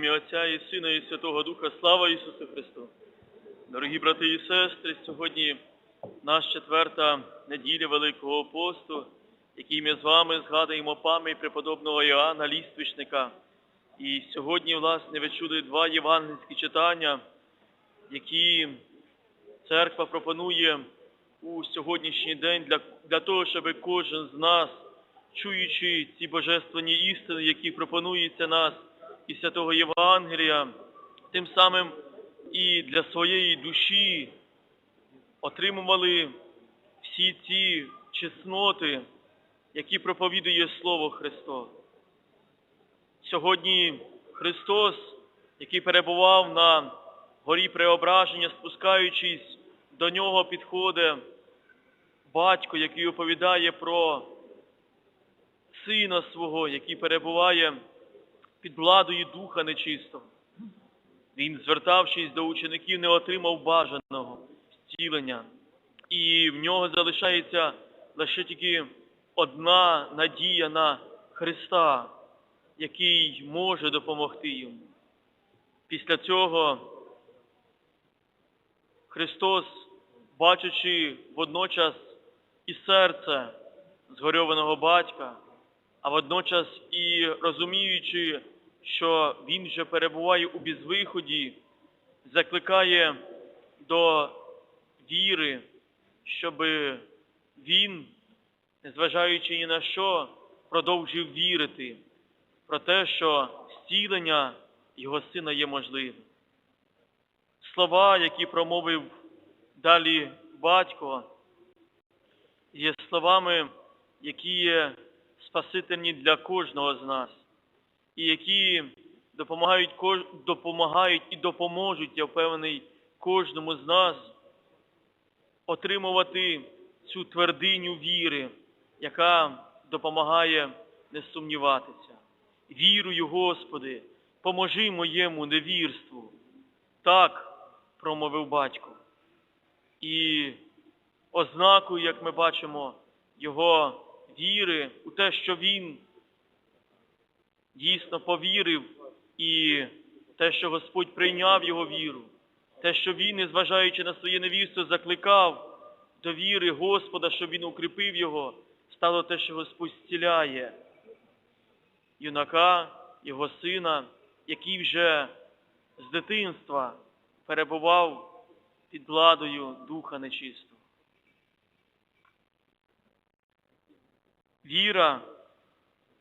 ім'я Отця і Сина, і Святого Духа, слава Ісусу Христу. Дорогі брати і сестри, сьогодні наша четверта неділя Великого посту, який ми з вами згадуємо пам'ять преподобного Іоанна Ліствичника. І сьогодні, власне, ви чули два євангельські читання, які церква пропонує у сьогоднішній день для, для того, щоб кожен з нас, чуючи ці божественні істини, які пропонуються нас із святого Євангелія, тим самим і для своєї душі отримували всі ці чесноти, які проповідує Слово Христове. Сьогодні Христос, який перебував на горі Преображення, спускаючись до нього, підходить батько, який оповідає про сина свого, який перебуває під владою Духа Нечистого. Він, звертавшись до учеників, не отримав бажаного зцілення. І в нього залишається лише тільки одна надія на Христа, який може допомогти йому. Після цього Христос, бачачи водночас і серце згорьованого батька, а водночас і розуміючи, що він вже перебуває у безвиході, закликає до віри, щоб він, незважаючи ні на що, продовжив вірити про те, що зцілення його сина є можливим. Слова, які промовив далі батько, є словами, які є спасительні для кожного з нас, і які допомагають, допомагають і допоможуть, я впевнений, кожному з нас отримувати цю твердиню віри, яка допомагає не сумніватися. Вірую, Господи, поможи моєму невірству. Так промовив батько. І ознакою, як ми бачимо, його віри у те, що він дійсно повірив, і те, що Господь прийняв його віру, те, що він, незважаючи на своє невірство, закликав до віри Господа, щоб він укріпив його, стало те, що Господь зціляє юнака, його сина, який вже з дитинства перебував під владою Духа Нечистого. Віра,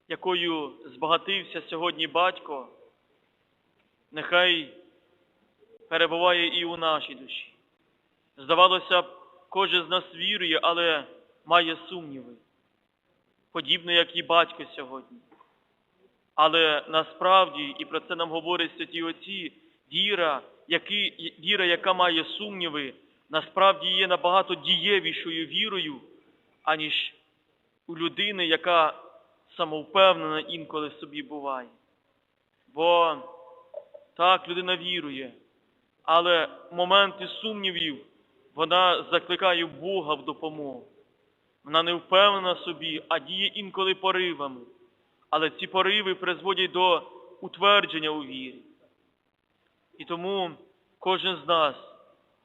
якою збагатився сьогодні батько, нехай перебуває і у нашій душі. Здавалося кожен з нас вірує, але має сумніви, подібно як і батько сьогодні. Але насправді, і про це нам говорять святі отці, віра, які, віра, яка має сумніви, насправді є набагато дієвішою вірою, аніж у людини, яка самовпевнена інколи собі буває. Бо так, людина вірує, але моменти сумнівів вона закликає Бога в допомогу. Вона не впевнена собі, а діє інколи поривами. Але ці пориви призводять до утвердження у вірі. І тому кожен з нас,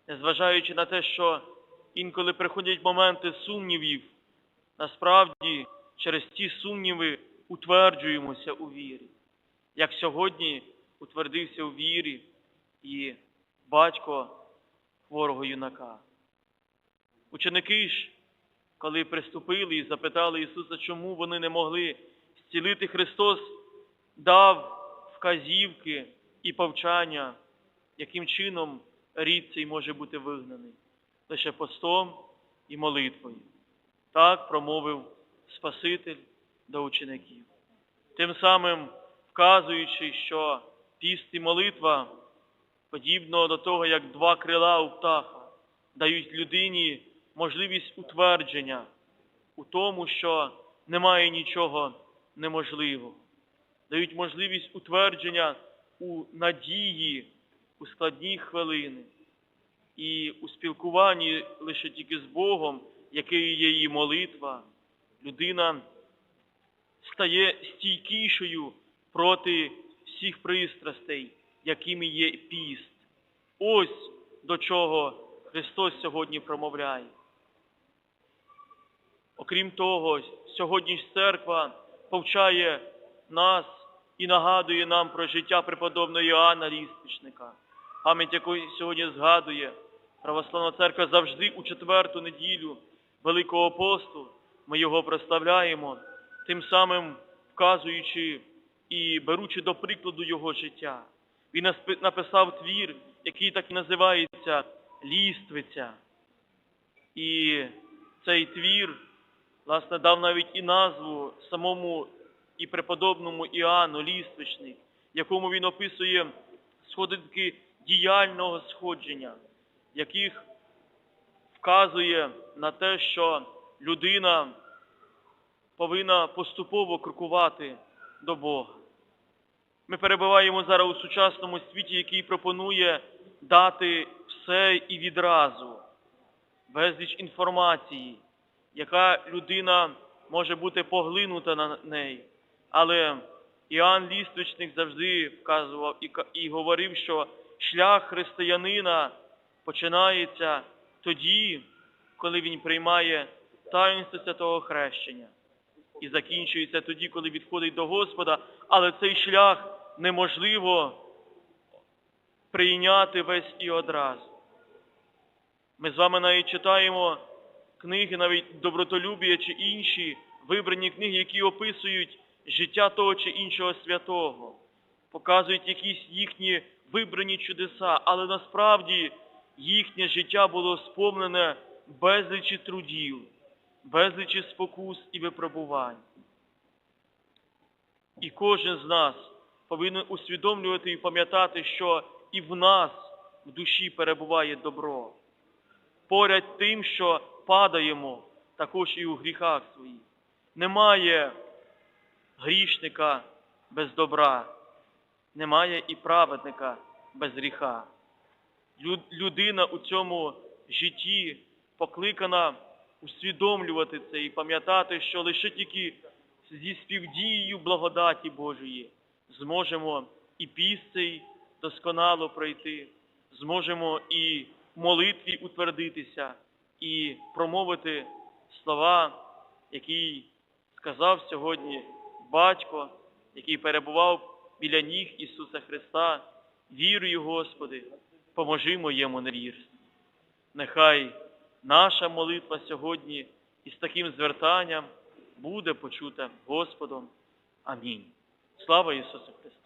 незважаючи на те, що інколи приходять моменти сумнівів, насправді через ці сумніви утверджуємося у вірі. Як сьогодні утвердився у вірі і батько хворого юнака. Ученики ж, коли приступили і запитали Ісуса, чому вони не могли зцілити, Христос дав вказівки і повчання, яким чином рід цей може бути вигнаний, лише постом і молитвою. Так промовив Спаситель до учеників. Тим самим вказуючи, що піст і молитва, подібно до того, як два крила у птаха, дають людині можливість утвердження у тому, що немає нічого неможливого, дають можливість утвердження у надії у складні хвилини і у спілкуванні лише тільки з Богом, який є її молитва, людина стає стійкішою проти всіх пристрастей, якими є піст. Ось до чого Христос сьогодні промовляє. Окрім того, сьогодні ж церква повчає нас і нагадує нам про життя преподобного Іоанна Ліспічника, пам'ять якої сьогодні згадує Православна церква завжди у четверту неділю Великого посту. Ми його прославляємо, тим самим вказуючи і беручи до прикладу його життя. Він написав твір, який так і називається Ліствиця. І цей твір, власне, дав навіть і назву самому і преподобному Іоанну Ліствичник, якому він описує сходинки діяльного сходження, яких вказує на те, що людина повинна поступово крокувати до Бога. Ми перебуваємо зараз у сучасному світі, який пропонує дати все і відразу, безліч інформації, яка людина може бути поглинута на неї. Але Іоанн Ліствичник завжди вказував і говорив, що шлях християнина починається тоді, коли він приймає таїнство святого хрещення. І закінчується тоді, коли відходить до Господа, але цей шлях неможливо прийняти весь і одразу. Ми з вами навіть читаємо книги, навіть добротолюбія чи інші вибрані книги, які описують життя того чи іншого святого, показують якісь їхні вибрані чудеса, але насправді їхнє життя було сповнене безлічі трудів, безлічі спокус і випробувань. І кожен з нас повинен усвідомлювати і пам'ятати, що і в нас в душі перебуває добро. Поряд тим, що падаємо, також і у гріхах своїх. Немає грішника без добра, немає і праведника без гріха. Людина у цьому житті покликана усвідомлювати це і пам'ятати, що лише тільки зі співдією благодаті Божої зможемо і піст досконало пройти, зможемо і в молитві утвердитися, і промовити слова, які сказав сьогодні батько, який перебував біля ніг Ісуса Христа, вірую, Господи, поможи моєму невірству. Нехай наша молитва сьогодні із таким звертанням буде почута Господом. Амінь. Слава Ісусу Христу!